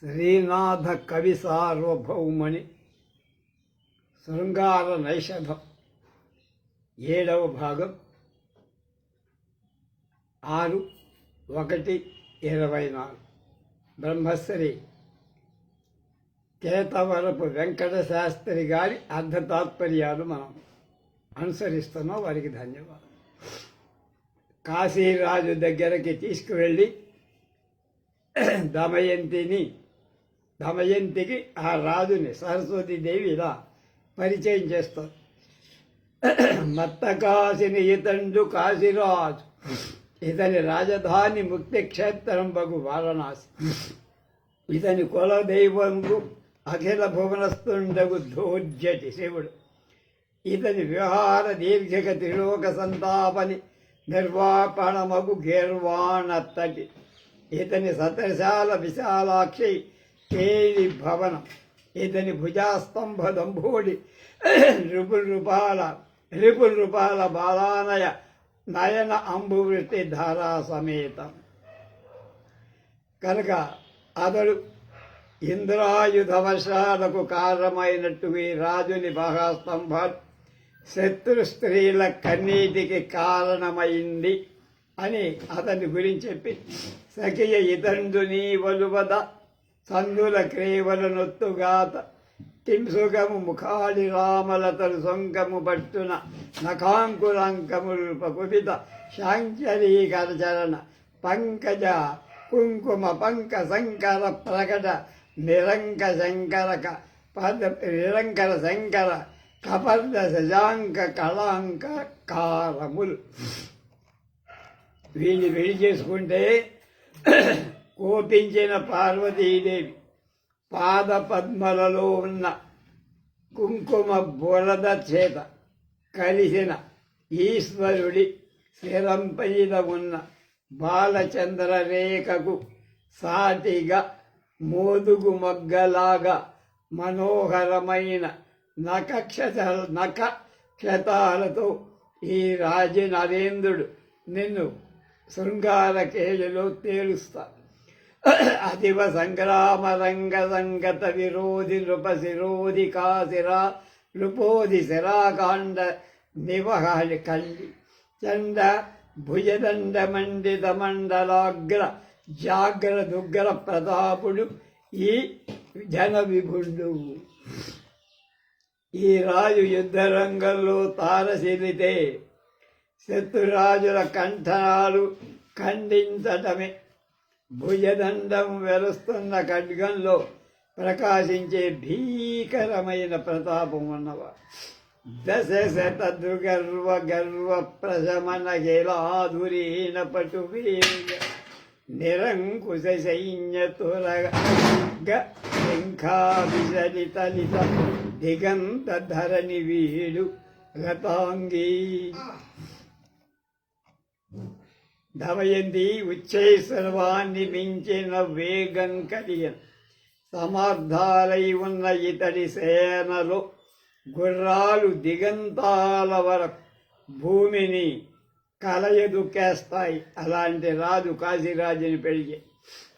శ్రీనాథ కవి సార్వభౌమణి శృంగార నైషధం ఏడవ భాగం. ఆరు ఒకటి ఇరవై నాలుగు. బ్రహ్మశ్రీ. కేతవరపు వెంకట శాస్త్రి గారి అర్ధ తాత్పర్యాలు మనం అనుసరిస్తున్నాం. వారికి ధన్యవాదాలు. కాశీరాజు దగ్గరకి తీసుకువెళ్ళి దమయంతిని దమయంతికి ఆ రాజుని సరస్వతీదేవి ఇలా పరిచయం చేస్తారు. మత్త కాశిని ఇతండు కాశీరాజు. ఇతని రాజధాని ముక్తి క్షేత్రం బగు వారణాసి. ఇతని కులదైవంకు అఖిల భువనస్తుండగు ధోర్జటి శివుడు. ఇతని విహార దీర్ఘక త్రిలోక సంతాపని నిర్వాపణమగు గీర్వాణత్తటి ఇతని సతశాల విశాలాక్షి కేళి భవనం. ఇతని భుజాస్తంభ దంభోడి రిపుల్ రూపాల రిపుల్ రూపాల బాలానయ నయన అంబువృత్తి ధారా సమేతం. కనుక అతడు ఇంద్రాయుధవశాలకు కారణమైనట్టు ఈ రాజుని మహాస్తంభాలు శత్రు స్త్రీల కన్నీటికి కారణమైంది అని అతని గురించి చెప్పి సఖియ ఇతండుని వలువద సందుల క్రేవల నొత్తుగాత కింసుగము ముఖాడి రామలతలు సొంకము పట్టున నఖాంకురాంకములు పకుపిత శాంచరీకరచరణ. పంకజ కుంకుమ పంక శంకర ప్రకట నిరంక శంకరక పద నిరంకర శంకర కపర్ద శశాంక కళాంక కారములు. వీళ్ళు పెళ్ళి చేసుకుంటే కోపించిన పార్వతీదేవి పాద పద్మలలో ఉన్న కుంకుమ బురద చేత కలిసిన ఈశ్వరుడి శిరంపైన ఉన్న బాలచంద్ర రేఖకు సాటిగా మోదుగు మగ్గలాగా మనోహరమైన నఖక్షత నఖ క్షతాలతో ఈ రాజ నరేంద్రుడు నిన్ను శృంగార కేళిలో తేలుస్తా అదివ సంగ్రామ రంగ సంగత విరోధి నృప శిరోధి కాశిరా నృపోధి శిరాకాండ నివహాలి కళ్ళి చండ భుజదండ మండిత మండలాగ్ర జాగ్ర దుగ్ర ప్రతాపుడు ఈ జన విభుడు ఈ రాజు యుద్ధరంగంలో తారసిలితే శత్రురాజుల కంఠనాలు ఖండించటమే భుజదండం వెలుస్తున్న ఖడ్గంలో ప్రకాశించే భీకరమైన ప్రతాపం ఉన్నవా? దశ శత గర్వ ప్రశమన గెలాధురీన పటు నిరంకుశ సైన్య తురగ దిగంత ధరణి వీడు గతాంగీ దమయంతి సర్వాన్ని మించిన వేగం కలిగిన సమర్థాలై ఉన్న ఇతడి సేనలో గుర్రాలు దిగంతాల వరకు భూమిని కలయదుకేస్తాయి అలాంటి రాజు కాశీరాజుని పెరిగి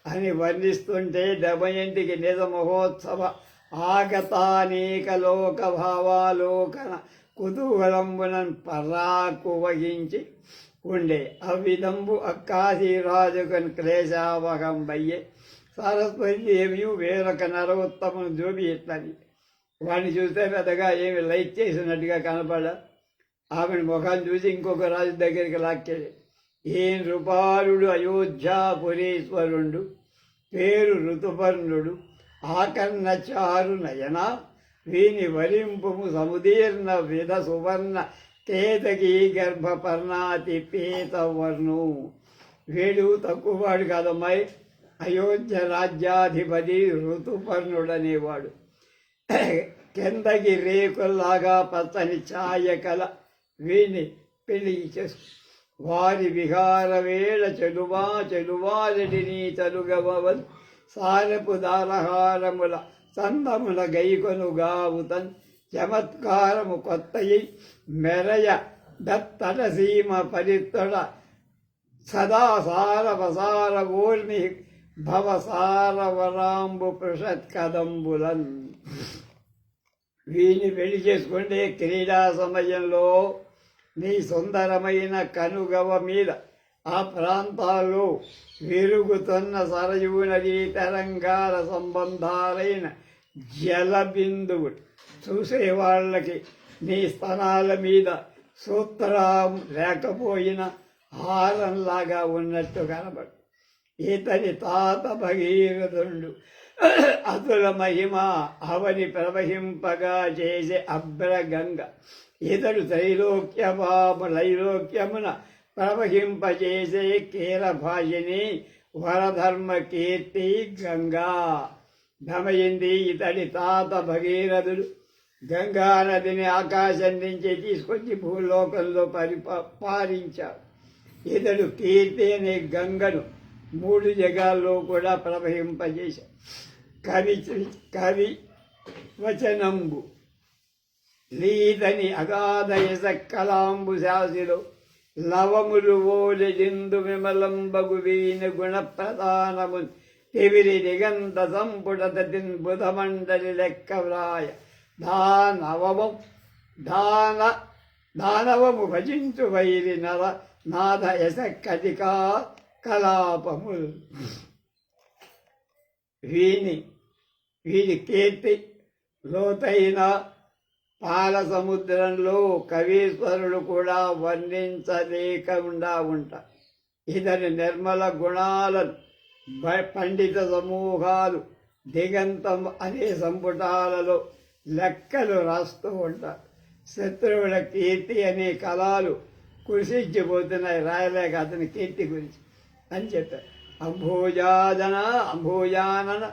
అని వర్ణిస్తుంటే దమయంతికి నిజ మహోత్సవ ఆగతానేక లోక భావాలోకన కుతూహలంబునన్ పరాకు వహించి ఉండే. అవిధంబు అక్కాశీరాజుకన్ క్లేశావహం బయ్యే. సరస్వతి దేవియు వేరొక నరోత్తమును జోబి ఇట్లని. వాడిని చూస్తే పెద్దగా ఏమి లైట్ చేసినట్టుగా కనపడ. ఆమెను ముఖం చూసి ఇంకొక రాజు దగ్గరికి లాక్కేది ఏం రూపాలుడు అయోధ్యాపురీశ్వరుడు? పేరు ఋతుపర్ణుడు? ఆకర్ణ చారు నయన? వీని వరింపు సముదీర్ణ విధ సువర్ణ కేతకి గర్భపర్ణాతి పీతవర్ణు వీడు తక్కువవాడు కాదమ్మాయి అయోధ్య రాజ్యాధిపతి ఋతుపర్ణుడనేవాడు. కిందకి రేకుల్లాగా పచ్చని ఛాయ కల వీణి పెళ్ళి చేసు. వారి విహార వేళ చెలువా చెలువాలడిని తలుగవల్ సారపు దారహారముల చందముల గైకొనుగావుతన్ చమత్కారము కొత్తయి మెరయ దత్తడసీమ పరిత్తడ సదా సార వసార ఊర్మి భవసారవరాంబు పృషత్ కదంబులన్. వీని పెళ్ళి చేసుకుంటే క్రీడా సమయంలో నీ సుందరమైన కనుగవ మీద ఆ ప్రాంతాల్లో విరుగుతున్న సరయూ నదీ తరంగాల సంబంధాలైన జలబిందువుడు చూసే వాళ్ళకి నీ స్థనాల మీద సూత్రం లేకపోయిన హారంలాగా ఉన్నట్టు కనబడు. ఇతని తాత భగీరథుండు అతుల మహిమ అవని ప్రవహింపగా చేసే అభ్రగంగ ఇతడు త్రైలోక్యభాము లైలోక్యమున ప్రవహింపజేసే కీరభాషిని వరధర్మ కీర్తి గంగా. భమయింది ఇతడి తాత భగీరథుడు గంగా నదిని ఆకాశం నుంచి తీసుకొచ్చి భూలోకంలో పరిపా పారించాడు ఇతడు కీర్తి అనే గంగను మూడు జగాల్లో కూడా ప్రవహింపజేశాడు. కవి కవి వచనంబు లీదని అగాధయస కలాంబు శాసిలో లవములు ఓలెజిందు విమలంబగు వీణ గుణ ప్రధానము తివిరి దిగంత సంపుటతిన్ బుధమండలి లెక్క వ్రాయ. దానవము దాన దానవము భజించు వైరి నర నాద యశ కటికా కలాపము. వీని వీరి కీర్తి లోతైన పాల సముద్రంలో కవీశ్వరుడు కూడా వర్ణించలేకుండా ఉంట. ఇతని నిర్మల గుణాలను పండిత సమూహాలు దిగంతం అనే సంపుటాలలో లెక్కలు రాస్తూ ఉంటారు. శత్రువుల కీర్తి అనే కళలు కృషించిపోతున్నాయి రాయలేక అతని కీర్తి గురించి అని చెప్పారు. అంభోజాదన అంభోజానన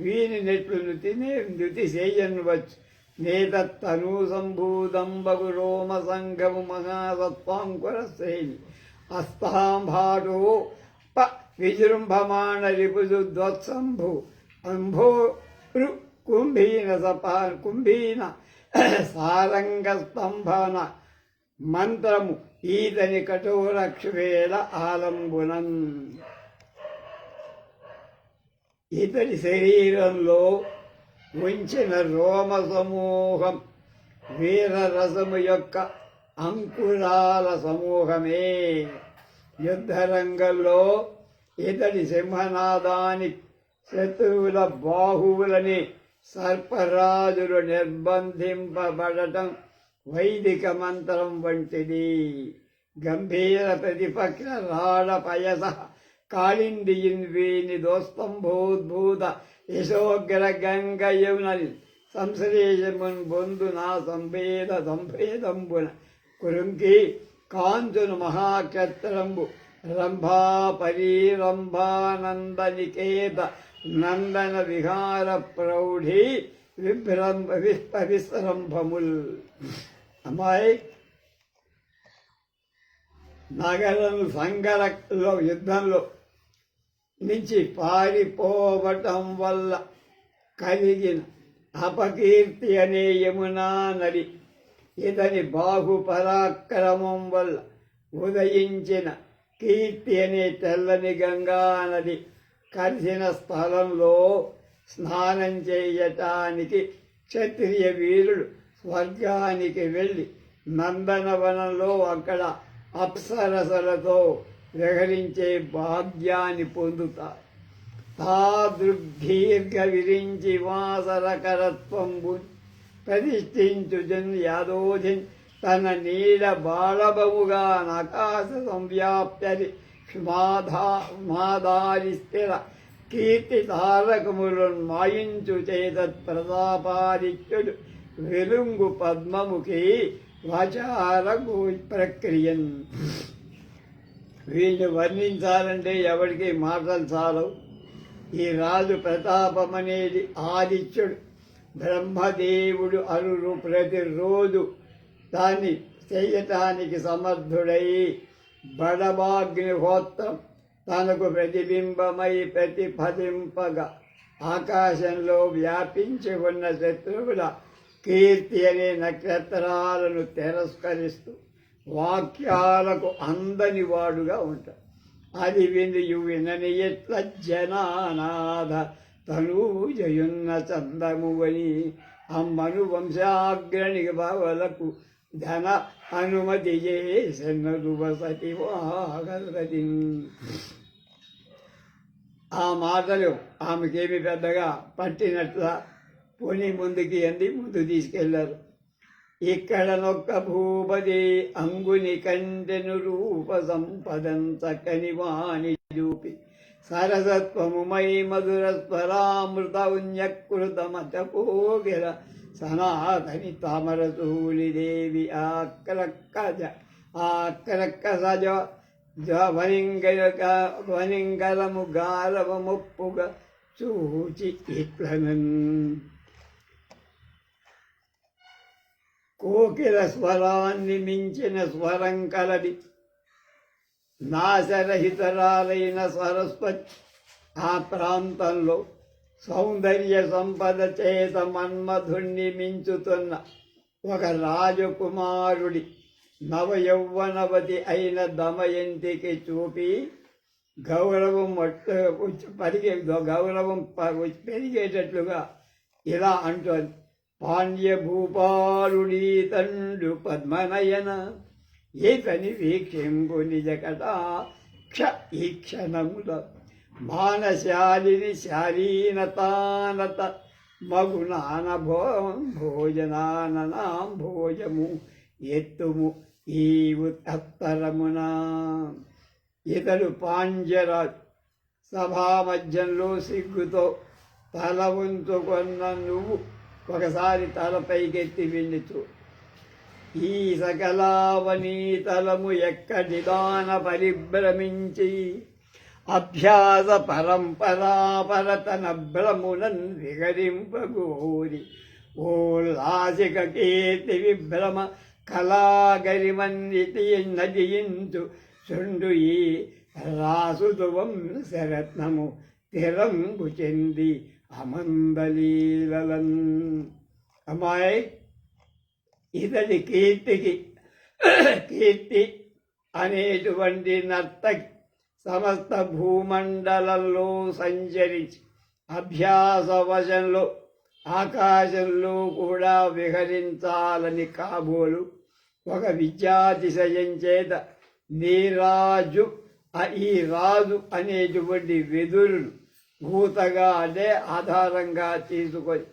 వీని నెట్లు నుతిని నృతి చేయనువచ్చు నేతత్తను సంభూదంబగు రోమ సంఘము మహాసత్వాంకుర శ్రేణి. అస్తాంభాటో ప విజృంభమాణ రిపుజు ధ్వత్సంభు అంభో కుంభీన సపా కుంభీన సారంగ స్తంభన మంత్రము ఈతని కఠోరక్షవేళ ఆలంబునం. ఇతడి శరీరంలో ఉంచిన రోమ సమూహం వీరరసము యొక్క అంకురాల సమూహమే. యుద్ధరంగంలో ఇతడి సింహనాదాని శత్రువుల బాహువులని సర్పరాజులు నిర్బంధింపబడటం వైదిక మంత్రం వంటిది. గంభీర ప్రతిపక్ష రాడ పయస కాళిందియిన్ వీని దోస్తంభూద్భూత యశోగ్ర గంగ యమునని సంశ్లేషమున్ బొందు నా సంభేద సంభేదంబున కురుంకి కాంచును మహాక్షత్రంబు రంభా పరీరంభానంద నికేత నందన విహార ప్రౌఢి విభ్రంభ విస్ప విశ్రంభముల్ అమ్మాయి నగరం సంగరలో యుద్ధంలో నుంచి పారిపోవటం వల్ల కలిగిన అపకీర్తి అనే యమునా నది ఇతని బాహు పరాక్రమం వల్ల ఉదయించిన కీర్తి అనే తెల్లని గంగా నది కలిసిన స్థలంలో స్నానం చేయటానికి క్షత్రియ వీరుడు స్వర్గానికి వెళ్ళి నందనవనంలో అక్కడ అప్సరసలతో విహరించే భాగ్యాన్ని పొందుతారు. తాదృగ్దీర్ఘ విరించి వాసరకరత్వంబు ప్రతిష్ఠించుజన్ యాదోధిన్ తన నీల బాళబముగా నకాశ సంవ్యాప్యది క్షమాధా ఉమాదారిస్థిర కీర్తి తారకములను మాయించు చేతత్ ప్రతాపాదిత్యుడు వెలుంగు పద్మముఖి వాచార ప్రక్రియన్. వీళ్ళు వర్ణించాలంటే ఎవరికి మాటలు చాలవు. ఈ రాజు ప్రతాపం అనేది ఆదిత్యుడు. బ్రహ్మదేవుడు అరురు ప్రతిరోజు దాన్ని చేయటానికి సమర్థుడై బడబాగ్నిహోత్రం తనకు ప్రతిబింబమై ప్రతిఫలింపగా ఆకాశంలో వ్యాపించి ఉన్న శత్రువుల కీర్తి అనే నక్షత్రాలను తిరస్కరిస్తూ వాక్యాలకు అందని వాడుగా ఉంటాడు. అది వినియు వినని ఎట్ల జనానాథ తనూజయున్న చందమువని అమ్మను వంశాగ్రణి భావలకు ధన అనుమతి చేసెన్నదు వసతి వాగలది ఆ మాటలు ఆమెకేమి పెద్దగా పట్టినట్ల పోనీ ముందుకి అంది ముందు తీసుకెళ్ళారు. ఇక్కడ నొక్క భూపతి అంగుని కంటెను రూప సంపదం చక్కని వాణి చూపి. సరసత్వముమై మధుర స్వరామృత ఉన్యకృత మత పోగిర సనాతని తామర దేవి ఆక్రక్క ఆక్రక్క సజ ధ్వనింగర ధ్వనింగరము గారవముప్పుగా చూచి ఇట్లనన్. కోకిల స్వరాన్ని మించిన స్వరం కలది. నాశరహితరాలైన సరస్వతి ఆ ప్రాంతంలో సౌందర్య సంపద చేత మన్మధుణ్ణి మించుతున్న ఒక రాజకుమారుడి నవయౌవనవతి అయిన దమయంతికి చూపి గౌరవం పరిగే గౌరవం ప- పెరిగేటట్లుగా ఇలా అంటోంది. పాండ్యభూపాలుడి తండు పద్మనయన ఏతని వీక్షింపు నిజకట క్ష ఈ క్షణముల మానశాలిని శాలీనతానత మగునాన భో భోజనాననాం భోజము ఎత్తుము ఈ ఉత్తరమున ఇతడు పాంజరాజ్ సభామధ్యంలో సిగ్గుతో తల ఉంచుకున్న నువ్వు ఒకసారి తల పైకెత్తి ఈ సకలావనీతలము ఎక్కడి దాన పరిభ్రమించి అభ్యాస పరంపరాపరతన భ్రమునన్ విగరింపగోరి ఓల్లాసిక కీర్తి విభ్రమ కళాగరిమన్నిటి నదియించు చుండు ఈ రాసుదువం శరత్నము తిరంగు చెంది అమందలీలలన్. అమ్మాయి ఇతడి కీర్తికి కీర్తి అనేటువంటి నర్తకి సమస్త భూమండలంలో సంచరించి అభ్యాస వశంలో ఆకాశంలో కూడా విహరించాలని కాబోలు ఒక విద్యాతిశయం చేత నీరాజు ఈ రాజు అనేటువంటి వెదురును భూతగా అదే ఆధారంగా తీసుకొని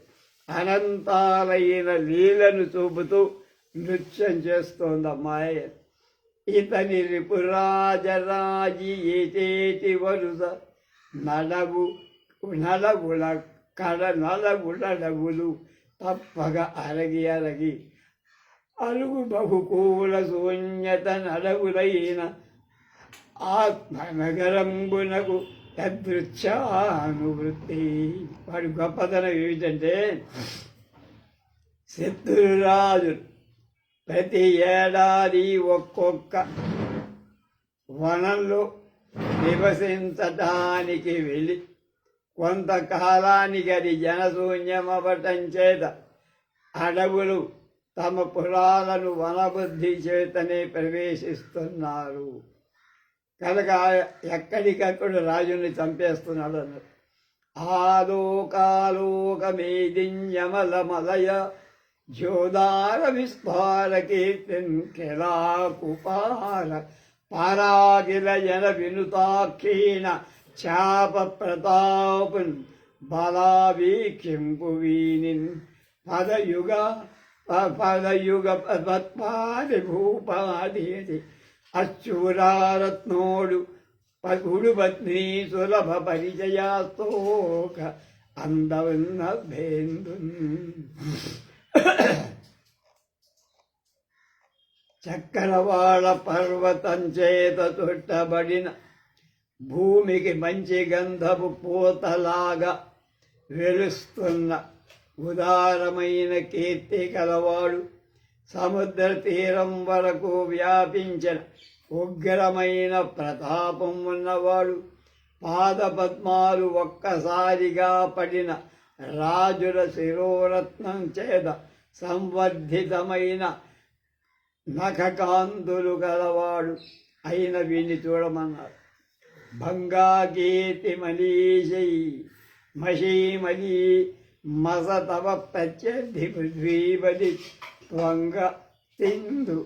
అనంతాలైన లీలను చూపుతూ నృత్యం చేస్తోంది అమ్మాయి ఇతని రిపురాజరాజి ఏటేటి వరుస. నడవు నడవుల కడ నడవుల తప్పగా అరగి అరగి. అలుగు బహుకూల శూన్యత నడవులైన ఆత్మనగరంబునకు యదృచ్ఛానువృత్తి. వాడి గొప్పతనం ఏమిటంటే శత్రురాజు ప్రతి ఏడాది ఒక్కొక్క వనంలో నివసించటానికి వెళ్ళి కొంతకాలానికి అది జనశూన్యమవటం చేత అడవులు తమ పురాలను వనబుద్ధి చేతనే ప్రవేశిస్తున్నారు. కనుక ఎక్కడికక్కడ రాజుని చంపేస్తున్నాడు అన్నారు ఆలోకాలోకమేదిన్యమల ജ്യോതാരവിസ്ഫാരകീർത്തിൻ കിളാകുപാല പാരാകിലയന വിനുതാഖീന ചാപപ്രതാപൻ ബലാവീഖ്യം പദയുഗ പദയുഗ പത്മാരിഭൂപാധീതി അച്ചൂരാരത്നോടു ഉടുപത്നി സുലഭ പരിചയാസ്തോക അന്തവെന്ന చక్రవాళ పర్వతం చేత చుట్టబడిన భూమికి మంచి గంధపు పూతలాగా వెలుస్తున్న ఉదారమైన కీర్తి కలవాడు సముద్ర తీరం వరకు వ్యాపించిన ఉగ్రమైన ప్రతాపం ఉన్నవాడు పాదపద్మాలు ఒక్కసారిగా పడిన రాజుల శిరోరత్నం చేత సంవర్ధితమైన నఖకాంతులు గలవాడు అయిన వీని చూడమన్నారు. భంగాగీతి మలీశై మషీమలీ మస తవ ప్రత్యర్థి పృథ్వీబలి త్వంగ తిందు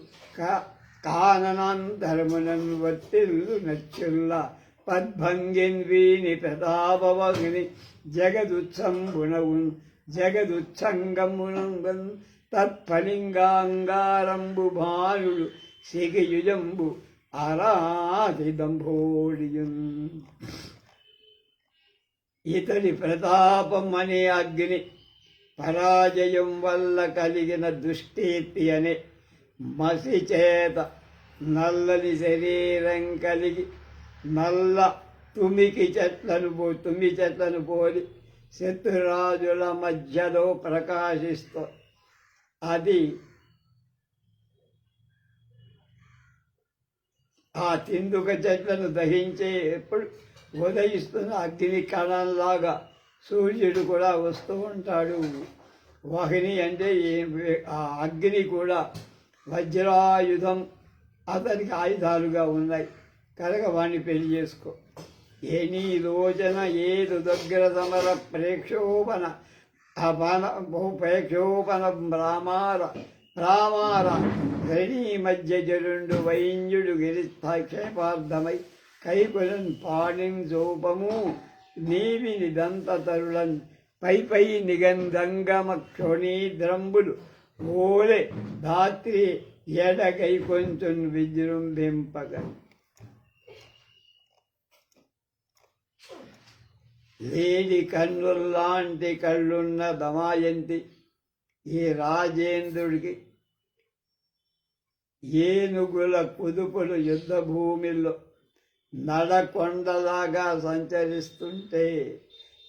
కాననాంతరమునన్ వర్తిల్లు నచ్చుల్లా పద్భంగిన్వీని ప్రతాపవగ్ని జగదుత్సంబునవున్ జగదుత్సంగమునందన్ తత్ఫలింగాంగారంబు భానుడు సిగయుజంబు ఆరాధిదంభోడియున్. ఇతడి ప్రతాపం అనే అగ్ని పరాజయం వల్ల కలిగిన దుష్కీర్తి అనే మసి చేత నల్లని శరీరం కలిగి నల్ల తుమికి చెట్లను పో తుమ్మి చెట్లను పోలి శత్రురాజుల మధ్యలో ప్రకాశిస్తూ అది ఆ తిందుక చెట్లను దహించే ఎప్పుడు ఉదయిస్తున్న అగ్ని కణంలాగా సూర్యుడు కూడా వస్తూ ఉంటాడు. వాహిని అంటే ఏం ఆ అగ్ని కూడా వజ్రాయుధం. అతనికి ఆయుధాలుగా ఉన్నాయి. కనుక వాణ్ణి పెళ్ళి చేసుకో. ఏ నీ లోచన ఏదు దగ్గర సమర ప్రేక్షోపన అపన బహు ప్రేక్షోపన భ్రామార భ్రామార గణీ మధ్య జరుండు వైంజుడు గిరిస్థాక్షేపార్థమై కైకులన్ పాణిం జోపము నీవిని దంత తరుళన్ పై పై నిగంధంగమ క్షోణీద్రంబులు ఓలే ధాత్రి ఎడకై కొంచెం విజృంభింపగ. లేడి కన్నుల్లాంటి కళ్ళున్న దమాయంతి ఈ రాజేంద్రుడికి ఏనుగుల కుదుపులు యుద్ధ భూమిలో నడకొండలాగా సంచరిస్తుంటే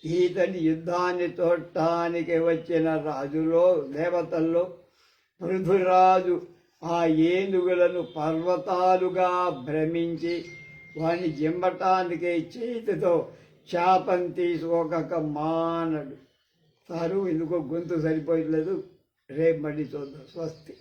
ఈతని యుద్ధాన్ని చూడటానికి వచ్చిన రాజులో దేవతల్లో పృథురాజు ఆ ఏనుగులను పర్వతాలుగా భ్రమించి వాని జిమ్మటానికి చేతితో శాపం తీసుకోక మానడు. సారు ఎందుకో గొంతు సరిపోయట్లేదు. రేపు మళ్ళీ చూద్దాం. స్వస్తి.